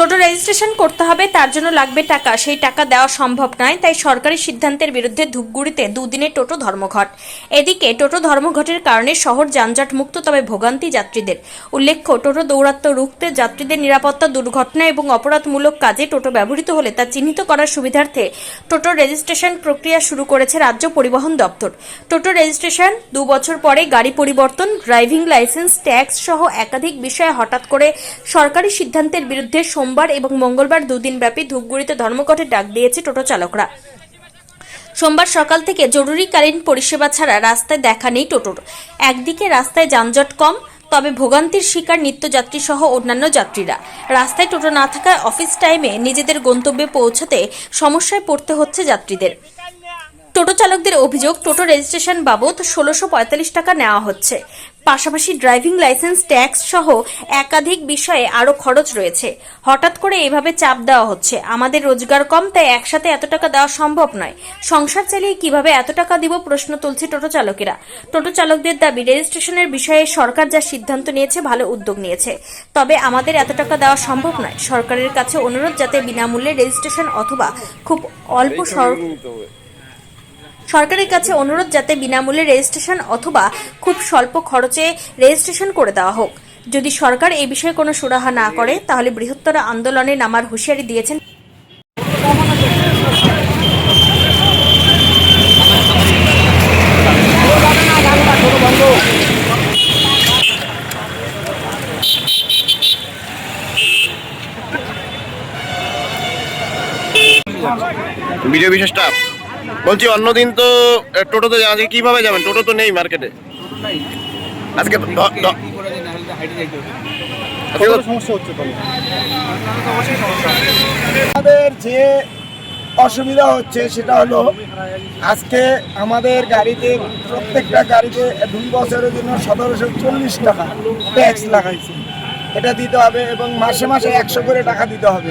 টোটো registration করতে হবে, তার জন্য লাগবে টাকা। সেই টাকা দেওয়া সম্ভব নয়, তাই সরকারি সিদ্ধান্তের বিরুদ্ধে ধূপগুড়িতে দুদিনে টোটো ধর্মঘট। এদিকে টোটো ধর্মঘটের কারণে শহর যানজট মুক্ত, তবে ভোগান্তি যাত্রীদের। উল্লেখ্য, টোটো দৌরাত্ম্য রুখতে যাত্রীদের নিরাপত্তা দুর্ঘটনা এবং অপরাধমূলক কাজে টোটো ব্যবহৃত হলে তা চিহ্নিত করার সুবিধার্থে টোটো রেজিস্ট্রেশন প্রক্রিয়া শুরু করেছে রাজ্য পরিবহন দপ্তর। টোটো রেজিস্ট্রেশন দু বছর পরে গাড়ি পরিবর্তন, ড্রাইভিং লাইসেন্স, ট্যাক্স সহ একাধিক বিষয়ে হঠাৎ করে সরকারি সিদ্ধান্তের বিরুদ্ধে সোমবার এবং মঙ্গলবার দুদিন ব্যাপী ধূপগুড়িতে ধর্মঘটের ডাক দিয়েছে টোটো চালকরা। সোমবার সকাল থেকে জরুরিকালীন পরিষেবা ছাড়া রাস্তায় দেখা নেই টোটোর। একদিকে রাস্তায় যানজট কম, তবে ভোগান্তির শিকার নিত্যযাত্রী সহ অন্যান্য যাত্রীরা। রাস্তায় টোটো না থাকায় অফিস টাইমে নিজেদের গন্তব্যে পৌঁছাতে সমস্যায় পড়তে হচ্ছে যাত্রীদের। টোটো চালকদের অভিযোগ, টোটো রেজিস্ট্রেশন বাবদ ষোলোশো টাকা নেওয়া হচ্ছে। পাশাপাশি ড্রাইভিং লাইসেন্স, ট্যাক্স সহ একাধিক বিষয়ে আরও খরচ রয়েছে। হঠাৎ করে এভাবে চাপ দেওয়া হচ্ছে। আমাদের রোজগার কম, তাই একসাথে এত টাকা দেওয়া সম্ভব নয়। সংসার চালিয়ে কীভাবে এত টাকা দিব প্রশ্ন তুলছে টোটো চালকেরা। টোটো চালকদের দাবি, রেজিস্ট্রেশনের বিষয়ে সরকার যা সিদ্ধান্ত নিয়েছে, ভালো উদ্যোগ নিয়েছে। তবে আমাদের এত টাকা দেওয়া সম্ভব নয়। সরকারের কাছে অনুরোধ, যাতে বিনামূল্যে রেজিস্ট্রেশন অথবা খুব অল্প সরকারের কাছে অনুরোধ যাতে বিনামূল্যে রেজিস্ট্রেশন অথবা খুব স্বল্প খরচে রেজিস্ট্রেশন করে দেওয়া হোক। যদি সরকার এই বিষয়ে কোনো সুরাহা না করে, তাহলে বৃহত্তর আন্দোলনে নামার হুঁশিয়ারি দিয়েছেন। ভিডিও বিশেষ স্টাফ। বলছি, অন্যদিন তো টোটোতে আজকে কীভাবে যাবেন? টোটো তো নেই মার্কেটে। আজকে আমাদের যে অসুবিধা হচ্ছে সেটা হলো, আজকে আমাদের গাড়িতে, প্রত্যেকটা গাড়িতে দুই বছরের জন্য সতেরোশো চল্লিশ টাকা ট্যাক্স লাগাইছে। এটা দিতে হবে এবং মাসে মাসে একশো করে টাকা দিতে হবে।